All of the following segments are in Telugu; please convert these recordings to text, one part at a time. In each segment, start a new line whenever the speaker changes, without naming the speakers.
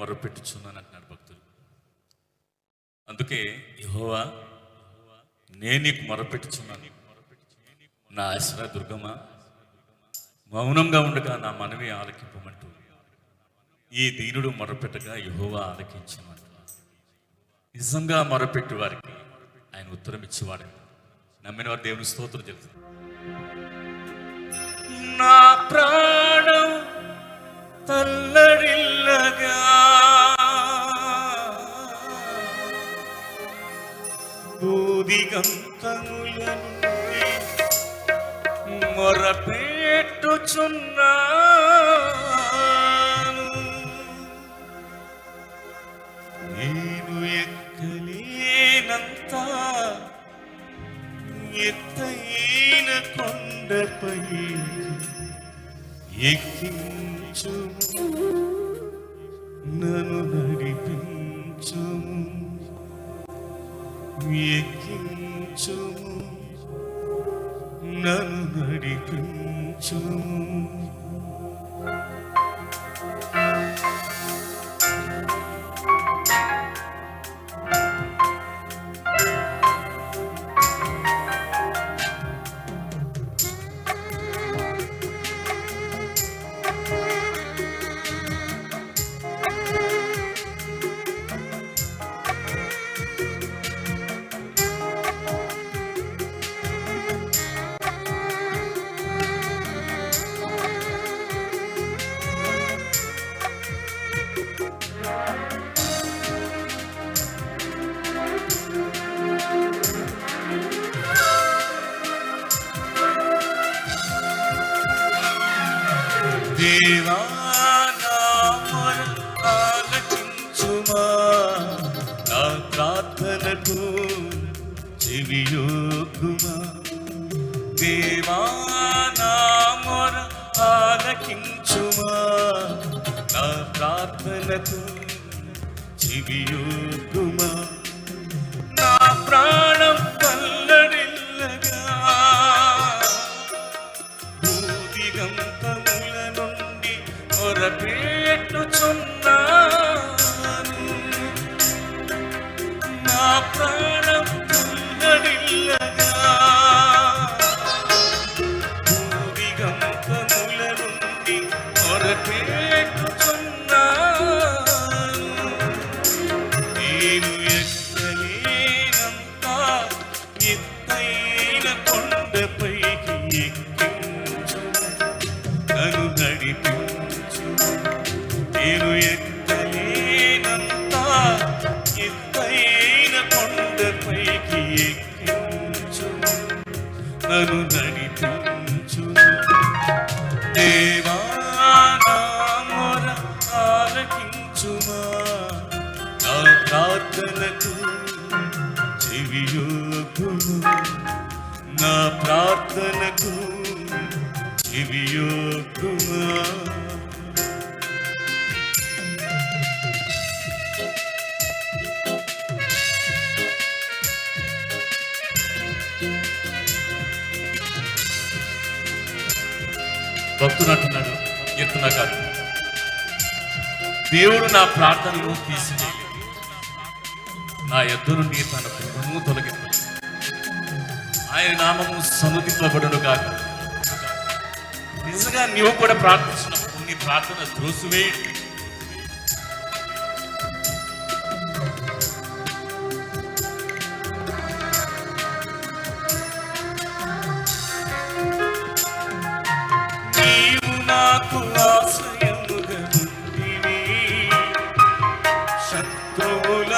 మొరపెట్టుచున్నాను అంటున్నాడు భక్తుడు. అందుకే యహోవా నేను నీకు మొరపెట్టుచున్నాను. నా ఆశ్ర దుర్గమ్మ మౌనంగా ఉండగా నా మనవి ఆలకింపమంటూ. ఈ దీనుడు మొరపెట్టగా యహోవా ఆలకించమంట. నిజంగా మొరపెట్టి వారికి ఆయన ఉత్తరం ఇచ్చేవాడు. నమ్మిన వారు దేవుని స్తోత్రం చెప్తారు నా ప్రా మొరపెట్టుచున్నాను నేను ఎక్కలేనంత ఎత్తైన కొండపై ఎక్కించు నన్ను నడిపించు ఎక్కించు నన్ను నడిపించు. ప్రార్థనకు చెవియోగుమా దేవా నా మొర ఆలకించుమా? నా ప్రార్థనకు చెవియోగుమా మొరపెట్టుచున్నాను చెవియోగుమా భక్తుడు అంటున్నాడు ఎత్తున కాదు. దేవుడు నా ప్రార్థనను తీసివేయలేదు. నా ఎద్దు నుండి తన కృపను తొలగింది ఆయన నామము సనుదింపబడును కాక నిజంగా నువ్వు కూడా ప్రార్థించినప్పుడు నీ ప్రార్థన త్రోసివేయండి నాకు ఆశ్రయముగా ఉంటివి శత్రువుల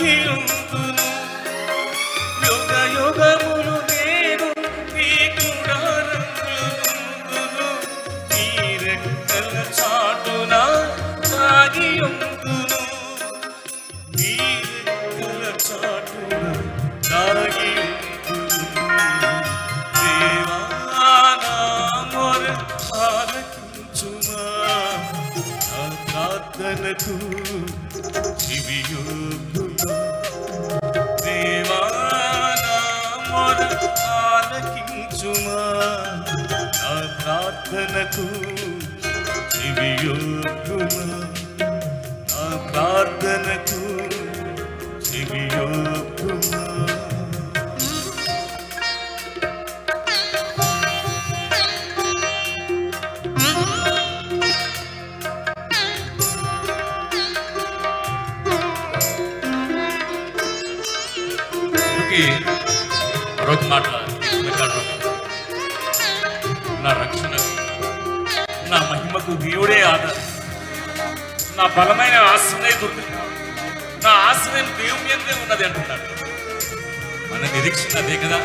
అఖిలుంతును యుగ యుగములు నేను నీ గుడారంగులుందును నీ రెక్కల చాటున సాగియుందును నీ రెక్కల చాటున సాగియుందును దేవా నా మొర ఆలకించుమా. ప్రార్థనకు ఇవియొక్క ప్రార్థనకు చెవియొగ్గుమా నా ప్రార్థనకు చెవియొగ్గుమా అందుకే మరొక నాకు దేవుడే ఆధారం నా బలమైన ఆశ్రయ దుర్గ నా ఆశ్రయం దేవుని ఎందే ఉన్నది అంటున్నాడు. మన నిరీక్షణ అదే కదా?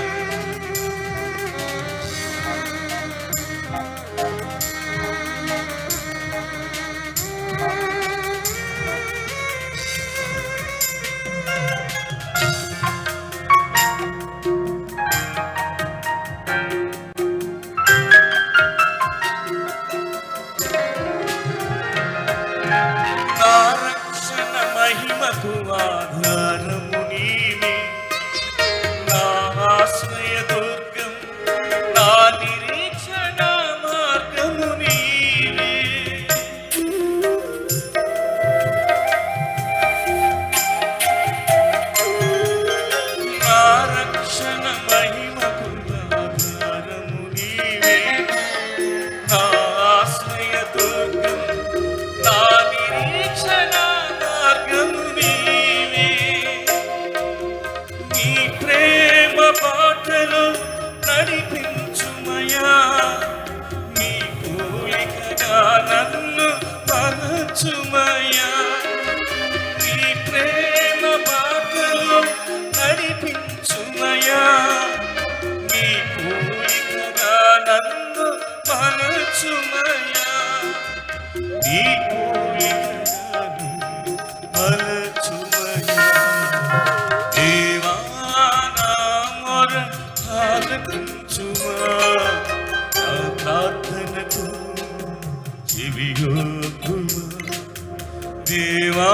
ప్రార్థనకు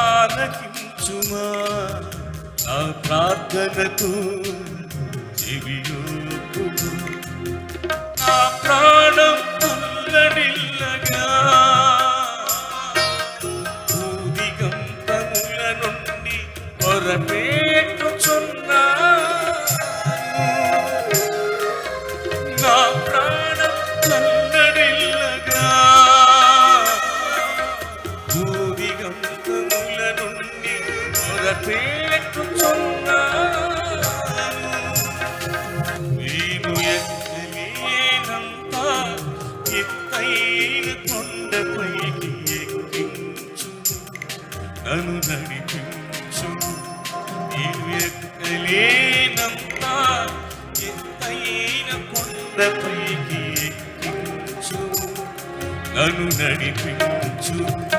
ఆలకించుమా? నా ప్రార్థనకు చెవియొగ్గుమా నా ప్రాణం పొరపేటుచున్నా నేను ఎక్కలేనంత ఎత్తైన కొండపైకి ఎక్కించు. నన్ను నడిపించు. నేను ఎక్కలేనంత ఎత్తైన కొండపైకి ఎక్కించు. నన్ను నడిపించు.